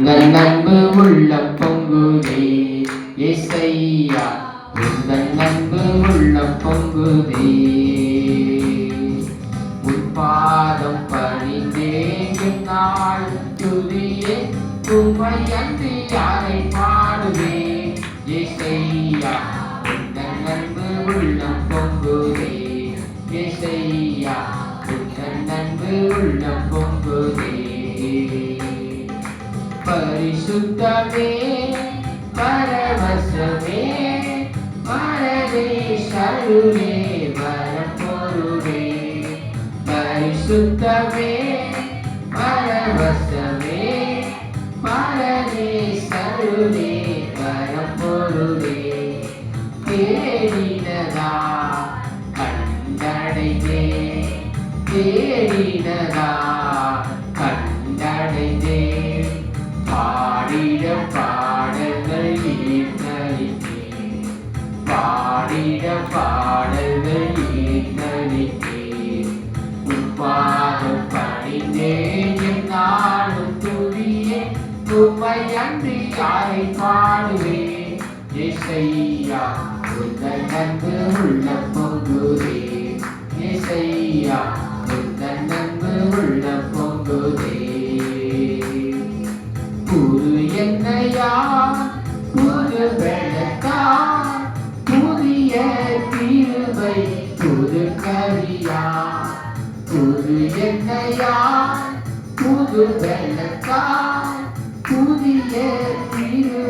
உங்கள் அன்பு உள்ள பொங்குதே இசையா உங்கள் அன்பு உள்ள பொங்குதே. உட்பாதம் பணிந்தே நாள் துதியே உமை அன்று யாரை பாடுவே இசையா உங்கள் அன்பு உள்ள பொங்குதே. இசையா உங்கள் அன்பு உள்ள பொங்குதே. పరిశుద్ధమే పరవశమే పరదేశరుడే వరపురుడే పరిశుద్ధమే పరవశమే పరదేశరుడే వరపురుడే யாரை பாடுவேன் இசையா உங்கள் அன்பு உள்ள பொங்குதே. இசையா உங்கள் அன்பு உள்ள பொங்குதே. புது என்னையா புது வெள்ளத்தா புதிய தீர்வை புது கரியா. புது என்னையா புது வெள்ளத்தா புதிய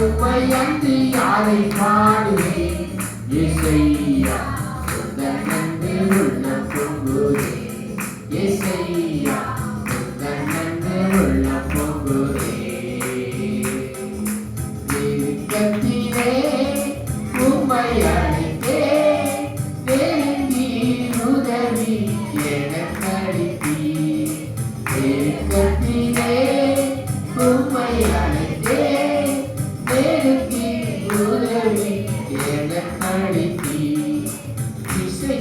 நிரம்பி யாரை பாடுவே இசையா உள்ள பொங்குதே. இசையா உள்ள பொங்குதே. அழைத்தே உதவி எனக்களித்தீ நெருக்கத்திலே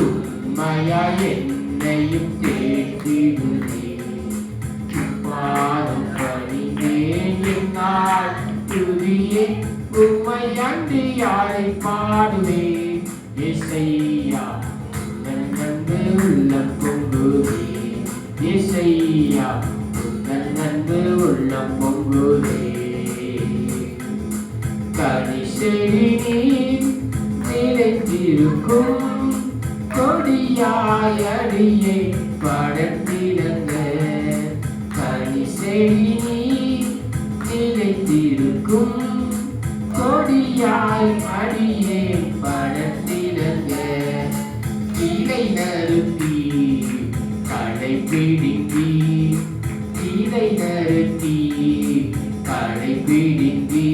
உண்மையா என்னையும் தேற்றுகிறேன் பாதம் பணிந்தேன் என்னால் துதியே உம்மை அன்றி யாரை இசையா உங்கள் நன்பு உள்ள இசையா உங்கள் உள்ள பொங்குதே கொடியாய் கொடியாயடியை படத்திடங்க. கனி செடி நிலைத்திருக்கும் கொடியாய் அடியை படத்திடங்க. கீழை நறுத்தி கடை பிடிங்கி கீழை நறுத்தி கடை பிடிங்கி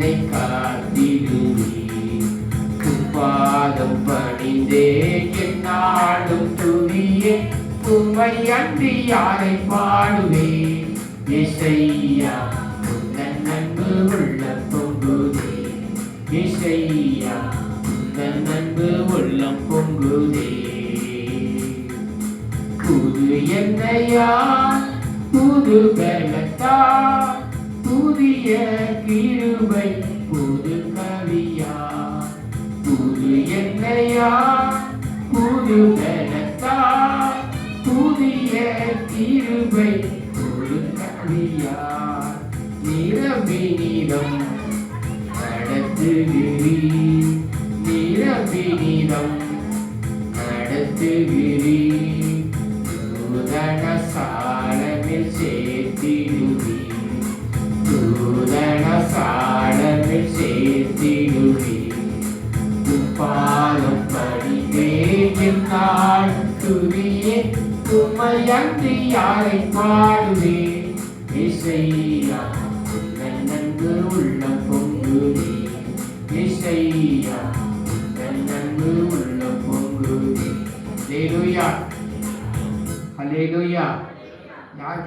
என்னை காத்திடுவே பாதம் பணிந்தே என்னாலும் துணியே உமை அன்றி யாரை பாடுவே இசையா உந்தன் நண்பு உள்ள பொங்குதே. இசையா உந்தன் நண்பு உள்ளம் பொங்குதே. புது என்னையா புது பெலத்தா. புதிய என்னையா புது பெறத்தா புதிய கிருபை புது கவியா நிரம்பி நீரம் நடத்துகிறீ நிரம்பி நடத்துகிறீ துமையன்றி யாரை பாடுவே? இசையா உன்னை நன்கு உள்ள பொங்குதே இசையா உன்னை நன்கு உள்ள பொங்குதே ஹalleluya ஹalleluya. யார்